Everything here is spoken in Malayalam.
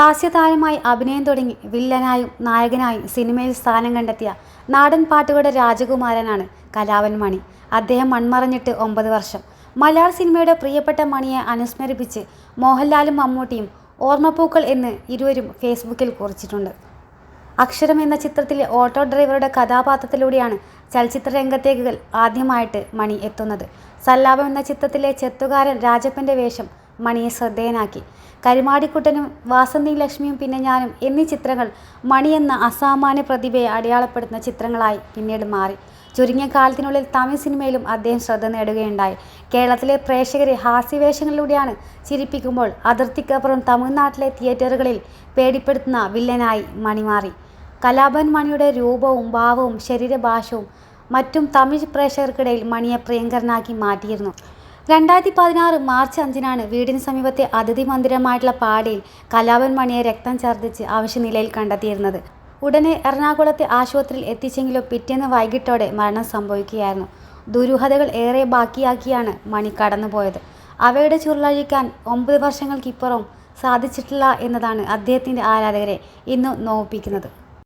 ഹാസ്യതാരമായി അഭിനയം തുടങ്ങി വില്ലനായും നായകനായും സിനിമയിൽ സ്ഥാനം കണ്ടെത്തിയ നാടൻ പാട്ടുകളുടെ രാജകുമാരനാണ് കലാവൻ മണി. അദ്ദേഹം മൺമറഞ്ഞിട്ട് ഒമ്പത് വർഷം. മലയാള സിനിമയുടെ പ്രിയപ്പെട്ട മണിയെ അനുസ്മരിപ്പിച്ച് മോഹൻലാലും മമ്മൂട്ടിയും ഓർമ്മപ്പൂക്കൾ എന്ന് ഇരുവരും ഫേസ്ബുക്കിൽ കുറിച്ചിട്ടുണ്ട്. അക്ഷരം എന്ന ചിത്രത്തിലെ ഓട്ടോ ഡ്രൈവറുടെ കഥാപാത്രത്തിലൂടെയാണ് ചലച്ചിത്ര രംഗത്തേക്ക് ആദ്യമായിട്ട് മണി എത്തുന്നത്. സല്ലാപം എന്ന ചിത്രത്തിലെ ചെത്തുകാരൻ രാജപ്പന്റെ വേഷം മണിയെ ശ്രദ്ധേയനാക്കി. കരിമാടിക്കുട്ടനും വാസന്തി ലക്ഷ്മിയും പിന്നെ ഞാനും എന്നീ ചിത്രങ്ങൾ മണി എന്ന അസാമാന്യ പ്രതിഭയെ അടയാളപ്പെടുത്തുന്ന ചിത്രങ്ങളായി പിന്നീട് മാറി. ചുരുങ്ങിയ കാലത്തിനുള്ളിൽ തമിഴ് സിനിമയിലും അദ്ദേഹം ശ്രദ്ധ നേടുകയുണ്ടായി. കേരളത്തിലെ പ്രേക്ഷകരെ ഹാസ്യവേഷങ്ങളിലൂടെയാണ് ചിരിപ്പിക്കുമ്പോൾ അതിർത്തിക്കപ്പുറം തമിഴ്നാട്ടിലെ തിയേറ്ററുകളിൽ പേടിപ്പെടുത്തുന്ന വില്ലനായി മണി മാറി. കലാഭൻ മണിയുടെ രൂപവും ഭാവവും ശരീരഭാഷവും മറ്റും തമിഴ് പ്രേക്ഷകർക്കിടയിൽ മണിയെ പ്രിയങ്കരനാക്കി മാറ്റിയിരുന്നു. രണ്ടായിരത്തി പതിനാറ് മാർച്ച് അഞ്ചിനാണ് വീടിന് സമീപത്തെ അതിഥി മന്ദിരമായിട്ടുള്ള പാടിയിൽ കലാപൻ മണിയെ രക്തം ഛർദ്ദിച്ച് അവശ്യനിലയിൽ കണ്ടെത്തിയിരുന്നത്. ഉടനെ എറണാകുളത്തെ ആശുപത്രിയിൽ എത്തിച്ചെങ്കിലും പിറ്റേന്ന് വൈകിട്ടോടെ മരണം സംഭവിക്കുകയായിരുന്നു. ദുരൂഹതകൾ ഏറെ ബാക്കിയാക്കിയാണ് മണി കടന്നുപോയത്. അവയുടെ ചുരുളഴിക്കാൻ ഒമ്പത് വർഷങ്ങൾക്കിപ്പുറം സാധിച്ചിട്ടില്ല എന്നതാണ് അദ്ദേഹത്തിന്റെ ആരാധകരെ ഇന്ന് നോവിപ്പിക്കുന്നത്.